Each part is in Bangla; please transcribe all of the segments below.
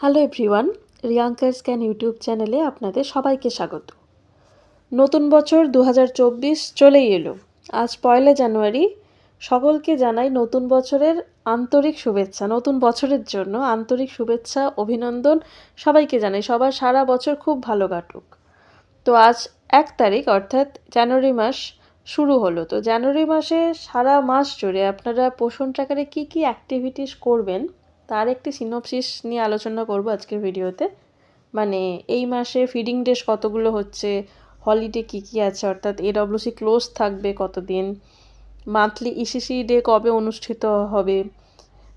হ্যালো এভরিওয়ান রিয়াঙ্কার স্ক্যান ইউটিউব চ্যানেলে আপনাদের সবাইকে স্বাগত। নতুন বছর দু হাজার চব্বিশ চলেই এলো। আজ পয়লা জানুয়ারি, সকলকে জানাই নতুন বছরের আন্তরিক শুভেচ্ছা, নতুন বছরের জন্য আন্তরিক শুভেচ্ছা, অভিনন্দন সবাইকে জানাই। সবার সারা বছর খুব ভালো কাটুক। তো আজ এক তারিখ, অর্থাৎ জানুয়ারি মাস শুরু হলো। তো জানুয়ারি মাসে সারা মাস জুড়ে আপনারা পোষণ ট্র্যাকারে কী কী অ্যাক্টিভিটিস করবেন তার একটি সিনোপসিস নিয়ে আলোচনা করব আজকের ভিডিওতে। মানে এই মাসে ফিডিং ডেস কতগুলো হচ্ছে হলিডে কী কী আছে, অর্থাৎ এডব্লিউসি ক্লোজ থাকবে কতদিন মান্থলি ইসিসি ডে কবে অনুষ্ঠিত হবে,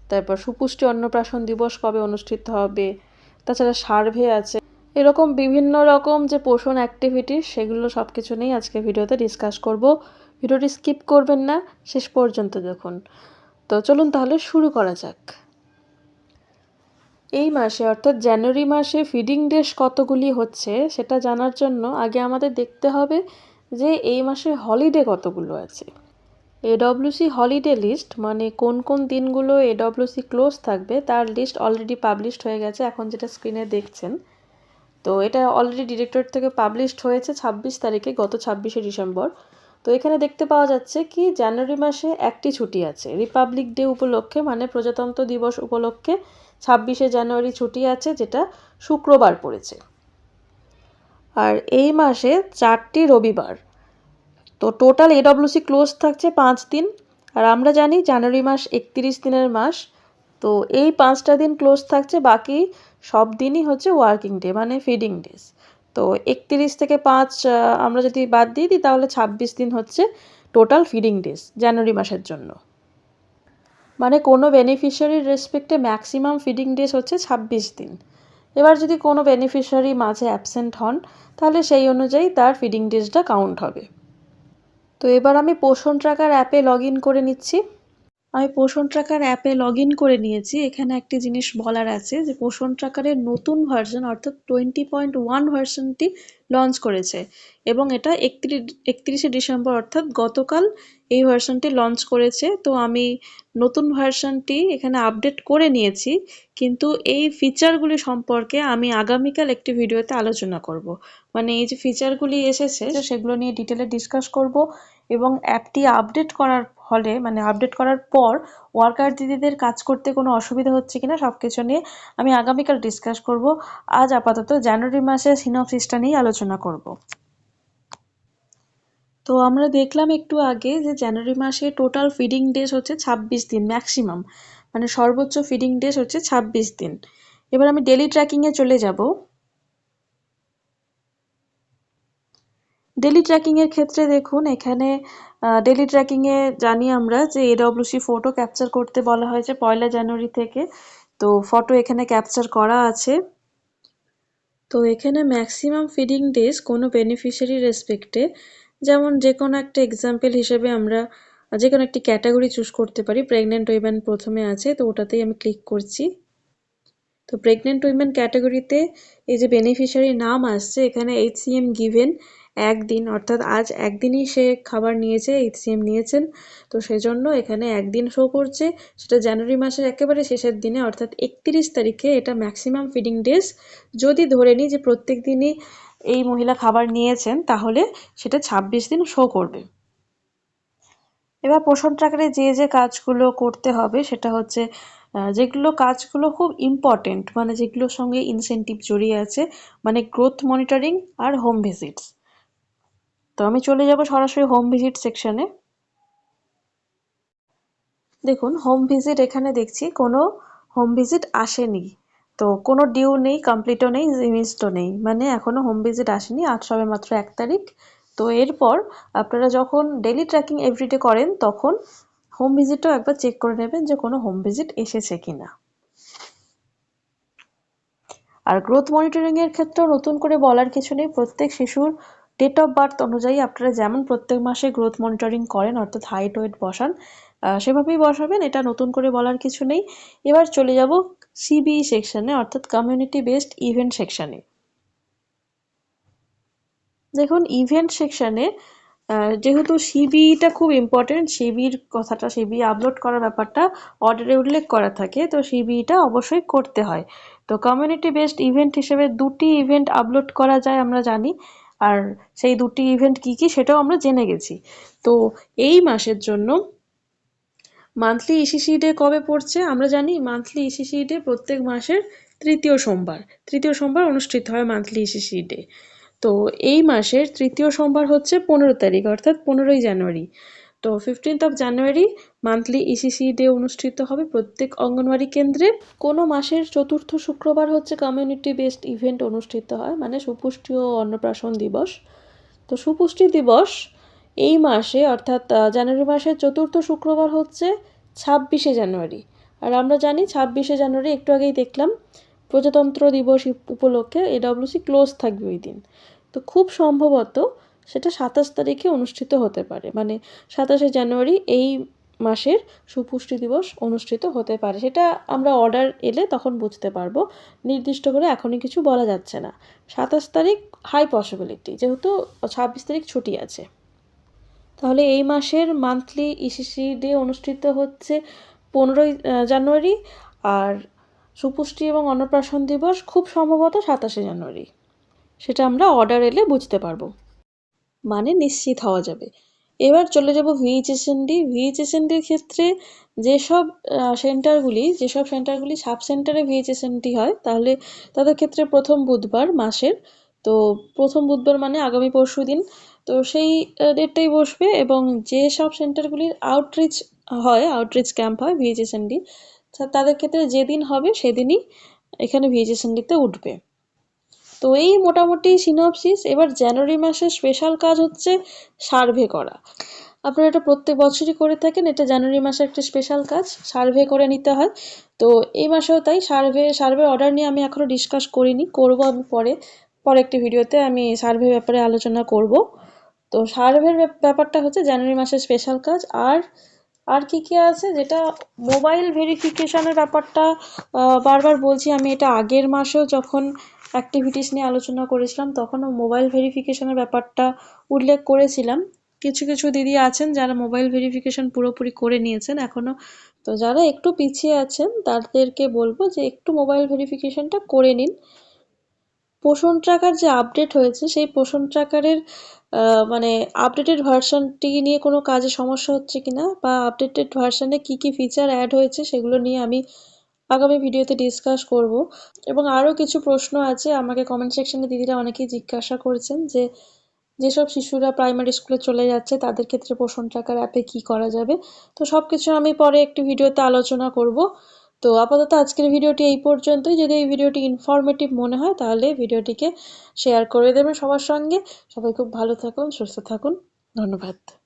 তারপর সুপুষ্টি অন্নপ্রাশন দিবস কবে অনুষ্ঠিত হবে, তাছাড়া সার্ভে আছে। এরকম বিভিন্ন রকম যে পোষণ অ্যাক্টিভিটি সেগুলো সব কিছু নিয়েই আজকে ভিডিওতে ডিসকাস করব। ভিডিওটি স্কিপ করবেন না, শেষ পর্যন্ত দেখুন। তো চলুন তাহলে শুরু করা যাক। এই মাসে, অর্থাৎ জানুয়ারি মাসে ফিডিং ডেস কতগুলি হচ্ছে সেটা জানার জন্য আগে আমাদের দেখতে হবে যে এই মাসে হলিডে কতগুলো আছে। এডব্লিউসি হলিডে লিস্ট মানে কোন কোন দিনগুলো এডব্লিউসি ক্লোজ থাকবে তার লিস্ট অলরেডি পাবলিশড হয়ে গেছে, এখন যেটা স্ক্রিনে দেখছেন। তো এটা অলরেডি ডিরেক্টরেট থেকে পাবলিশড হয়েছে ছাব্বিশ তারিখে, গত ছাব্বিশে ডিসেম্বর। তো এখানে দেখতে পাওয়া যাচ্ছে কি, জানুয়ারি মাসে একটি ছুটি আছে। রিপাবলিক ডে উপলক্ষে মানে প্রজাতন্ত্র দিবস উপলক্ষে ছাব্বিশে জানুয়ারি ছুটি আছে, যেটা শুক্রবার পড়েছে। আর এই মাসে চারটি রবিবার। তো টোটাল এডব্লিউসি ক্লোজ থাকছে পাঁচ দিন। আর আমরা জানি জানুয়ারি মাস একত্রিশ দিনের মাস। তো এই পাঁচটা দিন ক্লোজ থাকছে, বাকি সব দিনই হচ্ছে ওয়ার্কিং ডে মানে ফিডিং ডেজ তো একত্রিশ থেকে পাঁচ আমরা যদি বাদ দিয়ে দিই, তাহলে ছাব্বিশ দিন হচ্ছে টোটাল ফিডিং ডেজ জানুয়ারি মাসের জন্য। মানে কোনো বেনিফিশিয়ারির রেসপেক্টে ম্যাক্সিমাম ফিডিং ডেজ হচ্ছে ছাব্বিশ দিন। এবার যদি কোনো বেনিফিশিয়ারি মাঝে অ্যাবসেন্ট হন, তাহলে সেই অনুযায়ী তার ফিডিং ডেজটা কাউন্ট হবে। তো এবার আমি পোষণ ট্র্যাকার অ্যাপে লগ ইন করে নিচ্ছি। আমি পোষণ ট্র্যাকার অ্যাপে লগ ইন করে নিয়েছি। এখানে একটি জিনিস বলার আছে যে পোষণ ট্র্যাকারের নতুন ভার্সন অর্থাৎ টোয়েন্টি পয়েন্ট ওয়ান ভার্সনটি লঞ্চ করেছে। এবং এটা একত্রিশ একত্রিশে ডিসেম্বর, অর্থাৎ গতকাল এই ভার্সনটি লঞ্চ করেছে। তো আমি নতুন ভার্সনটি এখানে আপডেট করে নিয়েছি, কিন্তু এই ফিচারগুলি সম্পর্কে আমি আগামীকাল একটি ভিডিওতে আলোচনা করব। মানে এই যে ফিচারগুলি এসেছে, সেগুলো নিয়ে ডিটেলে ডিসকাস করব এবং অ্যাপটি আপডেট করার ফলে মানে আপডেট করার পর ওয়ার্কার দিদিদের কাজ করতে কোনো অসুবিধা হচ্ছে কিনা সব কিছু নিয়ে আমি আগামীকাল ডিসকাস করব। আজ আপাতত জানুয়ারি মাসে সিনপসিসটা নিয়ে আলোচনা করব। তো আমরা দেখলাম একটু আগে যে জানুয়ারি মাসে টোটাল ফিডিং ডেজ হচ্ছে ছাব্বিশ দিন ম্যাক্সিমাম মানে সর্বোচ্চ ফিডিং ডেজ হচ্ছে ছাব্বিশ দিন। এবার আমি ডেলি ট্র্যাকিংয়ে চলে যাব। ডেলি ট্র্যাকিংয়ের ক্ষেত্রে দেখুন, এখানে ডেলি ট্র্যাকিংয়ে জানি আমরা যে এডব্লিউসি ফটো ক্যাপচার করতে বলা হয়েছে পয়লা জানুয়ারি থেকে। তো ফটো এখানে ক্যাপচার করা আছে। তো এখানে ম্যাক্সিমাম ফিডিং ডেজ কোনো বেনিফিশিয়ারি রেসপেক্টে যেমন যে কোনো একটা এক্সাম্পল হিসেবে আমরা যে কোনো একটি ক্যাটাগরি চুজ করতে পারি প্রেগনেন্ট উইমেন প্রথমে আছে, তো ওটাতেই আমি ক্লিক করছি। তো প্রেগনেন্ট উইমেন ক্যাটাগরিতে এই যে বেনিফিশিয়ারি নাম আসছে, এখানে এইচ সি এম গিভেন একদিন, অর্থাৎ আজ একদিনই সে খাবার নিয়েছে এইচসিএম নিয়েছেন। তো সেজন্য এখানে একদিন শো করছে, সেটা জানুয়ারি মাসের একেবারে শেষের দিনে, অর্থাৎ একত্রিশ তারিখে এটা ম্যাক্সিমাম ফিডিং ডেজ যদি ধরে নিই যে প্রত্যেক দিনই এই মহিলা খাবার নিয়েছেন, তাহলে সেটা ছাব্বিশ দিন শো করবে। এবার পোষণ ট্রাকারে যে যে কাজগুলো করতে হবে, সেটা হচ্ছে যেগুলো কাজগুলো খুব ইম্পর্টেন্ট মানে যেগুলোর সঙ্গে ইনসেন্টিভ জড়িয়ে আছে মানে গ্রোথ মনিটরিং আর হোম ভিজিটস তো আমি চলে যাব সরাসরি হোম ভিজিট সেকশানে দেখুন হোম ভিজিট এখানে দেখছি, কোনো হোম ভিজিট আসেনি। তো কোনো ডিউ নেই কমপ্লিটও নেই জিমিসডও নেই। মানে এখনও হোম ভিজিট আসেনি, আজ সবে মাত্র এক তারিখ। তো এরপর আপনারা যখন ডেলি ট্র্যাকিং এভরিডে করেন, তখন হোম ভিজিটও একবার চেক করে নেবেন যে কোনো হোম ভিজিট এসেছে কিনা। আর গ্রোথ মনিটরিংয়ের ক্ষেত্রেও নতুন করে বলার কিছু নেই, প্রত্যেক শিশুর ডেট অফ বার্থ অনুযায়ী আপনারা যেমন প্রত্যেক মাসে গ্রোথ মনিটরিং করেন, অর্থাৎ হাইট ওয়েট বসান সেভাবেই বসাবেন, এটা নতুন করে বলার কিছু নেই। এবার চলে যাব সিবিই সেকশানে অর্থাৎ কমিউনিটি বেসড ইভেন্ট সেকশানে দেখুন ইভেন্ট সেকশনে যেহেতু সিবিটা খুব ইম্পর্টেন্ট সিবির কথাটা সিবি আপলোড করার ব্যাপারটা অর্ডারে উল্লেখ করা থাকে, তো সিবিটা অবশ্যই করতে হয়। তো কমিউনিটি বেসড ইভেন্ট হিসেবে দুটি ইভেন্ট আপলোড করা যায়, আমরা জানি। আর সেই দুটি ইভেন্ট কি কি সেটাও আমরা জেনে গেছি। তো এই মাসের জন্য মান্থলি ইসিসি ডে কবে পড়ছে আমরা জানি মান্থলি ইসিসি ডে প্রত্যেক মাসের তৃতীয় সোমবার। তৃতীয় সোমবার অনুষ্ঠিত হয় মান্থলি ইসিসি ডে তো এই মাসের তৃতীয় সোমবার হচ্ছে পনেরো তারিখ, অর্থাৎ পনেরোই জানুয়ারি। তো fifteenth of January monthly ECC day অনুষ্ঠিত হবে প্রত্যেক অঙ্গনওয়াড়ি কেন্দ্রে। কোনো মাসের চতুর্থ শুক্রবার হচ্ছে কমিউনিটি বেসড ইভেন্ট অনুষ্ঠিত হয় মানে সুপুষ্টি ও অন্নপ্রাশন দিবস। তো সুপুষ্টি দিবস এই মাসে, অর্থাৎ জানুয়ারি মাসের চতুর্থ শুক্রবার হচ্ছে ছাব্বিশে জানুয়ারি। আর আমরা জানি ছাব্বিশে জানুয়ারি একটু আগেই দেখলাম, প্রজাতন্ত্র দিবস উপলক্ষে এডব্লিউসি ক্লোজ থাকবে ওই দিন। তো খুব সম্ভবত সেটা সাতাশ তারিখে অনুষ্ঠিত হতে পারে। মানে সাতাশে জানুয়ারি এই মাসের সুপুষ্টি দিবস অনুষ্ঠিত হতে পারে। সেটা আমরা অর্ডার এলে তখন বুঝতে পারব। নির্দিষ্ট করে এখনই কিছু বলা যাচ্ছে না। সাতাশ তারিখ হাই পসিবিলিটি যেহেতু ছাব্বিশ তারিখ ছুটি আছে। তাহলে এই মাসের মান্থলি ইসিসি ডে অনুষ্ঠিত হচ্ছে পনেরোই জানুয়ারি। আর সুপুষ্টি এবং অন্নপ্রাশন দিবস খুব সম্ভবত সাতাশে জানুয়ারি। সেটা আমরা অর্ডার এলে বুঝতে পারব। মানে নিশ্চিত হওয়া যাবে। এবার চলে যাব ভিএইচএসএনডি ভিএইচএসএনডির ক্ষেত্রে যেসব সেন্টারগুলি যেসব সেন্টারগুলি সাব সেন্টারে ভিএইচএসএনডি হয়, তাহলে তাদের ক্ষেত্রে প্রথম বুধবার মাসের, তো প্রথম বুধবার মানে আগামী পরশু দিন। তো সেই ডেটটাই বসবে এবং যে সব সেন্টারগুলির আউটরিচ হয় আউটরিচ ক্যাম্প হয় ভিএইচএসএনডি তাদের ক্ষেত্রে যেদিন হবে সেদিনই এখানে ভিএইচএসএনডিতে উঠবে। তো এই মোটামুটি সিনপসিস এবার জানুয়ারি মাসের স্পেশাল কাজ হচ্ছে সার্ভে করা। আপনারা এটা প্রত্যেক বছরই করে থাকেন, এটা জানুয়ারি মাসে একটা স্পেশাল কাজ সার্ভে করে নিতে হয়। তো এই মাসেও তাই সার্ভে সার্ভে অর্ডার নিয়ে আমি এখনও ডিসকাস করিনি, করব আমি পরে পরে একটি ভিডিওতে আমি সার্ভে ব্যাপারে আলোচনা করব। তো সার্ভের ব্যাপারটা হচ্ছে জানুয়ারি মাসের স্পেশাল কাজ, আর আর কি কি আছে যেটা মোবাইল ভেরিফিকেশনের ব্যাপারটা বারবার বলছি আমি এটা আগের মাসেও যখন অ্যাক্টিভিটিস নিয়ে আলোচনা করেছিলাম, তখনও মোবাইল ভেরিফিকেশনের ব্যাপারটা উল্লেখ করেছিলাম। কিছু কিছু দিদি আছেন যারা মোবাইল ভেরিফিকেশন পুরোপুরি করে নিয়েছেন এখনও তো যারা একটু পিছিয়ে আছেন, তাদেরকে বলব যে একটু মোবাইল ভেরিফিকেশনটা করে নিন। পোষণ ট্র্যাকার যে আপডেট হয়েছে, সেই পোষণ ট্র্যাকারের মানে আপডেটেড ভার্সনটি নিয়ে কোনো কাজে সমস্যা হচ্ছে কিনা বা আপডেটেড ভার্সনে কি কি ফিচার অ্যাড হয়েছে, সেগুলো নিয়ে আমি আগামী ভিডিওতে ডিসকাস করব। এবং আরও কিছু প্রশ্ন আছে, আমাকে কমেন্ট সেকশনে দিদিরা অনেকেই জিজ্ঞাসা করেছেন যে, যেসব শিশুরা প্রাইমারি স্কুলে চলে যাচ্ছে, তাদের ক্ষেত্রে পোষণ টাকার অ্যাপে কি করা যাবে? তো সব কিছু আমি পরে একটি ভিডিওতে আলোচনা করব। তো আপাতত আজকের ভিডিওটি এই পর্যন্তই। যদি এই ভিডিওটি ইনফরমেটিভ মনে হয়, তাহলে ভিডিওটিকে শেয়ার করে দেবেন সবার সঙ্গে। সবাই খুব ভালো থাকুন, সুস্থ থাকুন। ধন্যবাদ।